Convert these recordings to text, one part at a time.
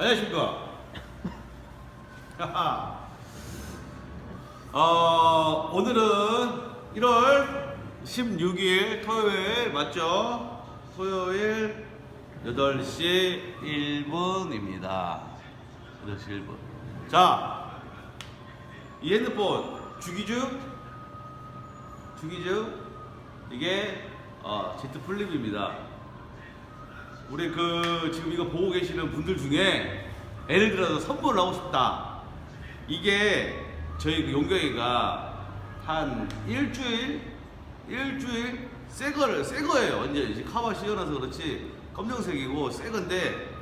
안녕하십니까. 어, 오늘은 1월 16일 토요일 맞죠? 토요일 8시 1분입니다. 8시 1분. 자, 이 핸드폰 주기주? 주기주? 이게 어, Z 플립입니다. 우리 그 지금 이거 보고 계시는 분들 중에 예를 들어서 선물을 하고 싶다. 이게 저희 그 용경이가 한 일주일 일주일 새 거를 새 거예요. 이제 카바 씌워놔서 그렇지 검정색이고 새 건데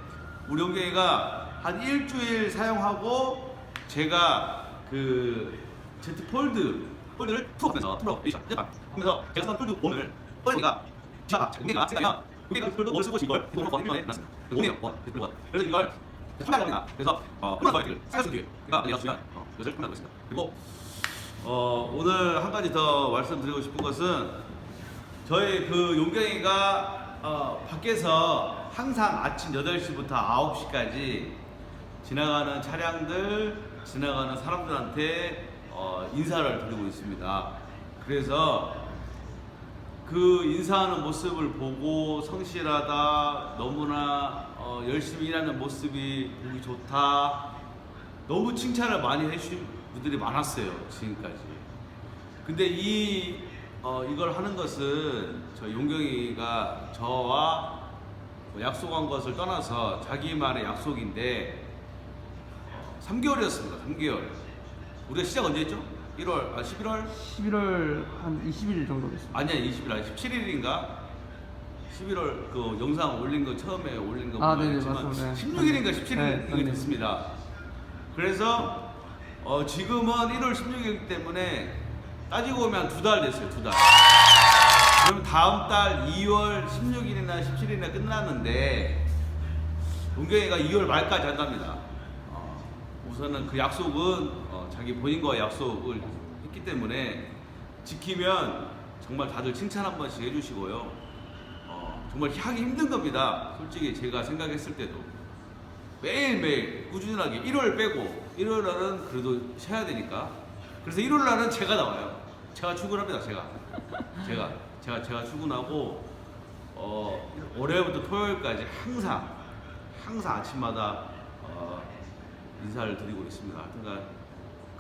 우리 용경이가 한 일주일 사용하고 제가 그 Z 폴드 폴드를 풀어면서 풀어 하면서 제가 쓴 폴드 오늘 폴드가 자, 용경이가 생각하면 폴드 오늘 쓰고 싶은 걸 이거 어 이번에 났습니다. 오네요. 어, 폴드. 그래서 이걸 판매합니다. 그래서 어 끝난 거예요. 사가지고 뒤에 그러니까 내가 주면 어 이것을 판매하고 있습니다. 그리고 어 오늘 한 가지 더 말씀드리고 싶은 것은 저희 그 용경이가 어, 밖에서 항상 아침 8시부터 9시까지 지나가는 차량들, 지나가는 사람들한테 어, 인사를 드리고 있습니다. 그래서 그 인사하는 모습을 보고 성실하다, 너무나 어, 열심히 일하는 모습이 보기 좋다, 너무 칭찬을 많이 해주신 분들이 많았어요, 지금까지. 근데 이 어, 이걸 하는 것은 저 용경이가 저와 뭐 약속한 것을 떠나서 자기만의 약속인데 3개월이었습니다. 3개월. 우리가 시작 언제 했죠? 1월, 아 11월? 11월 한 20일 정도 됐습니다. 아니야 20일 아니 17일인가? 11월 그 영상 올린 거 처음에 올린 거 아, 보면 네네, 알지만 맞습니다. 네. 16일인가 17일 네, 맞네요. 됐습니다. 그래서 어, 지금은 1월 16일 때문에 따지고 보면 두 달 됐어요 두 달. 그럼 다음 달 2월 16일이나 17일이나 끝났는데 은경이가 2월 말까지 한답니다. 어, 우선은 그 약속은 어, 자기 본인과의 약속을 했기 때문에 지키면 정말 다들 칭찬 한 번씩 해주시고요. 어, 정말 하기 힘든 겁니다. 솔직히 제가 생각했을 때도 매일매일 꾸준하게 1월 빼고 1월 날은 그래도 쉬어야 되니까 그래서 1월 날은 제가 나와요. 제가 출근합니다. 제가 제가 제가 제가 출근하고 어, 월요일부터 토요일까지 항상 항상 아침마다 어, 인사를 드리고 있습니다. 그러니까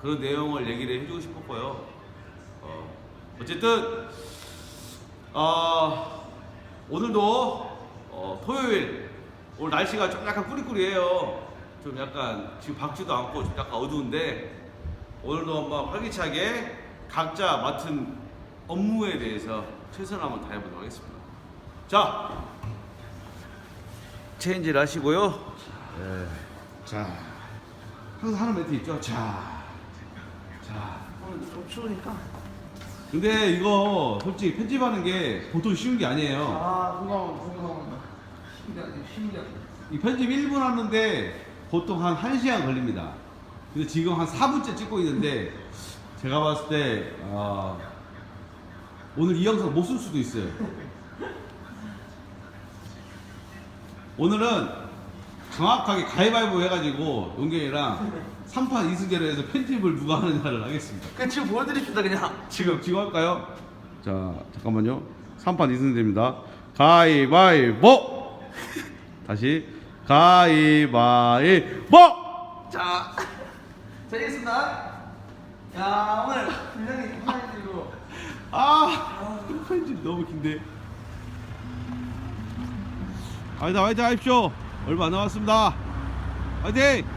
그런 내용을 얘기를 해주고 싶었고요. 어, 어쨌든 어, 오늘도 어, 토요일 오늘 날씨가 좀 약간 꾸리꾸리해요. 좀 약간 지금 밝지도 않고 좀 약간 어두운데 오늘도 한번 활기차게 각자 맡은 업무에 대해서 최선을 한번 다해보도록 하겠습니다. 자, 체인지를 하시고요. 예. 자, 항상 하는 멘트 있죠. 자, 자. 오늘 좀 추우니까. 근데 이거 솔직히 편집하는 게 보통 쉬운 게 아니에요. 아. 신기하게, 신기하게. 이 편집 1분 하는데 보통 한 1시간 걸립니다. 근데 지금 한 4분째 찍고 있는데 제가 봤을 때 아, 오늘 이 영상 못 쓸 수도 있어요. 오늘은 정확하게 가위바위보 해가지고 용경이랑 3판 2승제로 해서 편집을 누가 하느냐를 하겠습니다. 그 지금 보여드립시다, 그냥. 지금 지금 할까요? 자 잠깐만요. 3판 2승제입니다. 가위바위보. 다시 가위바위보. 자, 드리겠습니다. 야, 오늘 굉장히 편하게로 아 편집 너무 긴데. 아니다 화이팅 하십시오. 얼마 안 남았습니다. 화이팅.